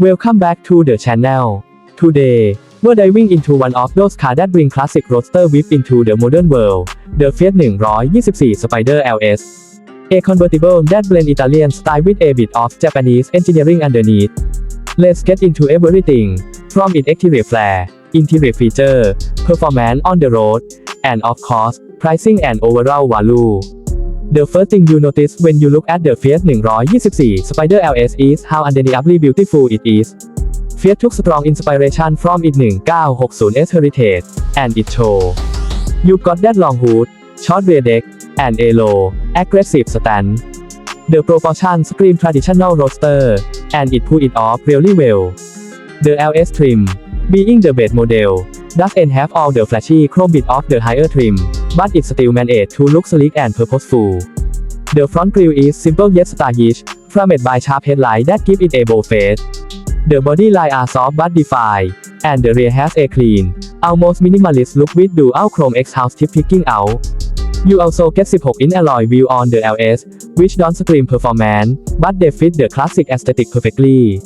Welcome back to the channel. Today, we're diving into one of those cars that bring classic roadster whip into the modern world, the Fiat 124 Spider LS. A convertible that blends Italian style with a bit of Japanese engineering underneath. Let's get into everything, from its exterior flair, interior feature, performance on the road, and of course, pricing and overall value. The first thing you notice when you look at the Fiat 124 Spider LS is how undeniably beautiful it is. Fiat took strong inspiration from its 1960s heritage, and it show. You got that long hood, short rear deck, and a low, aggressive stand. The proportions scream traditional roadster, and it pull it off really well. The LS trim, being the base model, doesn't have all the flashy chrome bit of the higher trim, but it still managed to look sleek and purposeful. The front grille is simple yet stylish, framed by sharp headlights that give it a bold face. The body line are soft but defined, and the rear has a clean, almost minimalist look with dual chrome X-house tip picking out. You also get 16-inch alloy wheel on the LS, which don't scream performance, but they fit the classic aesthetic perfectly.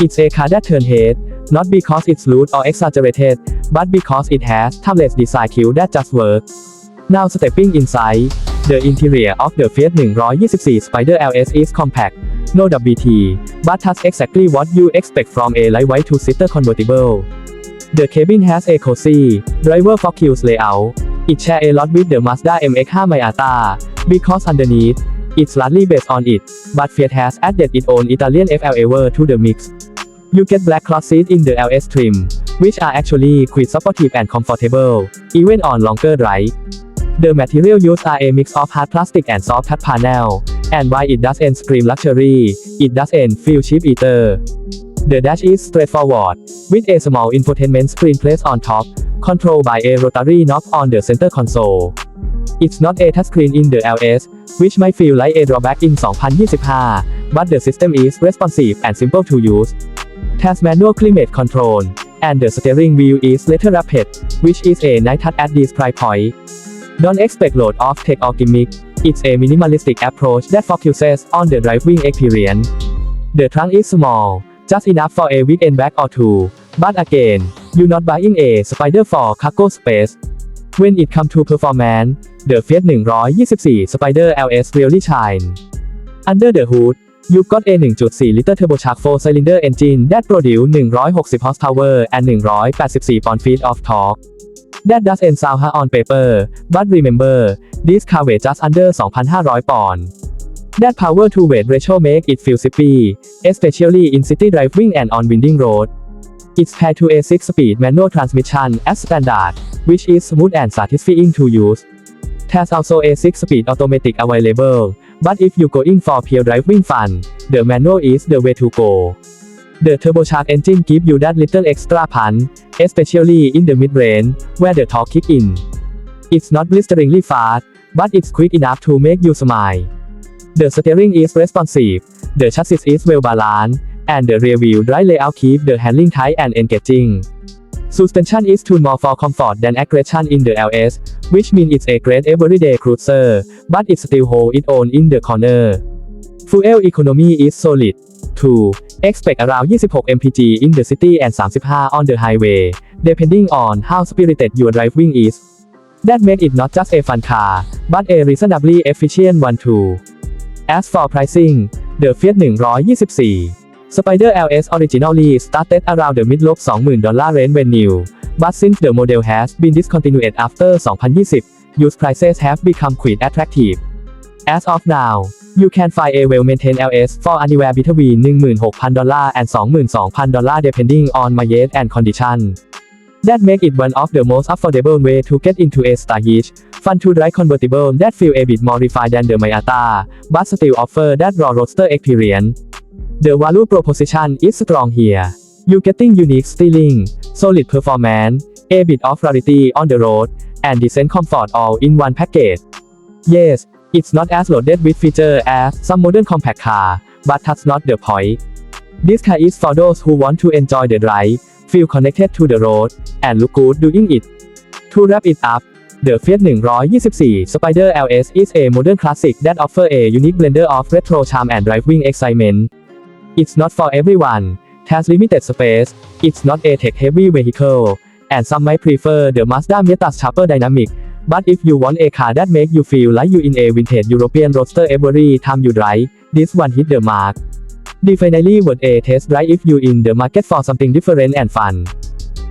It's a car that turn head, not because it's loud or exaggerated, but because it has timeless design cue that just work. Now stepping inside, the interior of the Fiat 124 Spider LS is compact, no WT, but that's exactly what you expect from a lightweight two-seater convertible. The cabin has a cozy, driver focus layout. It share a lot with the Mazda MX-5 Miata, because underneath, it's largely based on it, but Fiat has added its own Italian FLAver to the mix. You get black cloth seats in the LS trim, which are actually quite supportive and comfortable, even on longer drive. The material used are a mix of hard plastic and soft touch panel, and while it doesn't scream luxury, it doesn't feel cheap either. The dash is straightforward, with a small infotainment screen placed on top, controlled by a rotary knob on the center console. It's not a touchscreen in the LS, which might feel like a drawback in 2025, but the system is responsive and simple to use. Has manual climate control, and the steering wheel is leather wrapped, which is a nice touch at this price point. Don't expect load of tech or gimmick. It's a minimalistic approach that focuses on the driving experience. The trunk is small, just enough for a weekend bag or two, but again, you're not buying a spider for cargo space. When it comes to performance, the Fiat 124 Spider LS really shine. Under the hood, you've got a 1.4-liter turbocharged 4-cylinder engine that produces 160 horsepower and 184 pound-feet of torque. That doesn't sound hard on paper, but remember, this car weighs just under 2,500 pound That power to weight ratio make it feel zippy, especially in city driving and on winding road. It's paired to a 6-speed manual transmission as standard, which is smooth and satisfying to use. There's also a 6-speed automatic available, but if you go in for pure driving fun, the manual is the way to go. The turbocharged engine gives you that little extra punch, especially in the mid-range, where the torque kick in. It's not blisteringly fast, but it's quick enough to make you smile. The steering is responsive, the chassis is well balanced, and the rear wheel drive layout keeps the handling tight and engaging. Suspension is tuned more for comfort than aggression in the LS, which means it's a great everyday cruiser, but it still holds its own in the corner. Fuel economy is solid. 2. Expect around 26 mpg in the city and 35 on the highway, depending on how spirited your driving is. That makes it not just a fun car, but a reasonably efficient one too. As for pricing, the Fiat 124 Spider LS originally started around the mid-lob $20,000 dollar range when new, but since the model has been discontinued after 2020, used prices have become quite attractive. As of now, you can find a well-maintained LS for anywhere between 16,000 dollar and 22,000 depending on mileage and condition. That make it one of the most affordable way to get into a stylish, fun-to-drive convertible that feel a bit more refined than the Miata, but still offer that raw roadster experience. The value proposition is strong here. You getting unique styling, solid performance, a bit of rarity on the road, and decent comfort all in one package. Yes, it's not as loaded with features as some modern compact car, but that's not the point. This car is for those who want to enjoy the drive, feel connected to the road, and look good doing it. To wrap it up, the Fiat 124 Spider LS is a modern classic that offers a unique blender of retro charm and driving excitement. It's not for everyone. has limited space, it's not a tech-heavy vehicle, and some might prefer the Mazda Miata Sharper Dynamic. But if you want a car that makes you feel like you're in a vintage European roadster every time you drive, this one hit the mark. Definitely worth a test drive if you're in the market for something different and fun.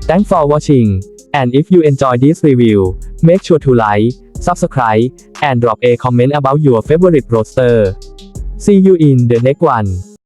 Thanks for watching. And if you enjoy this review, make sure to like, subscribe, and drop a comment about your favorite roadster. See you in the next one.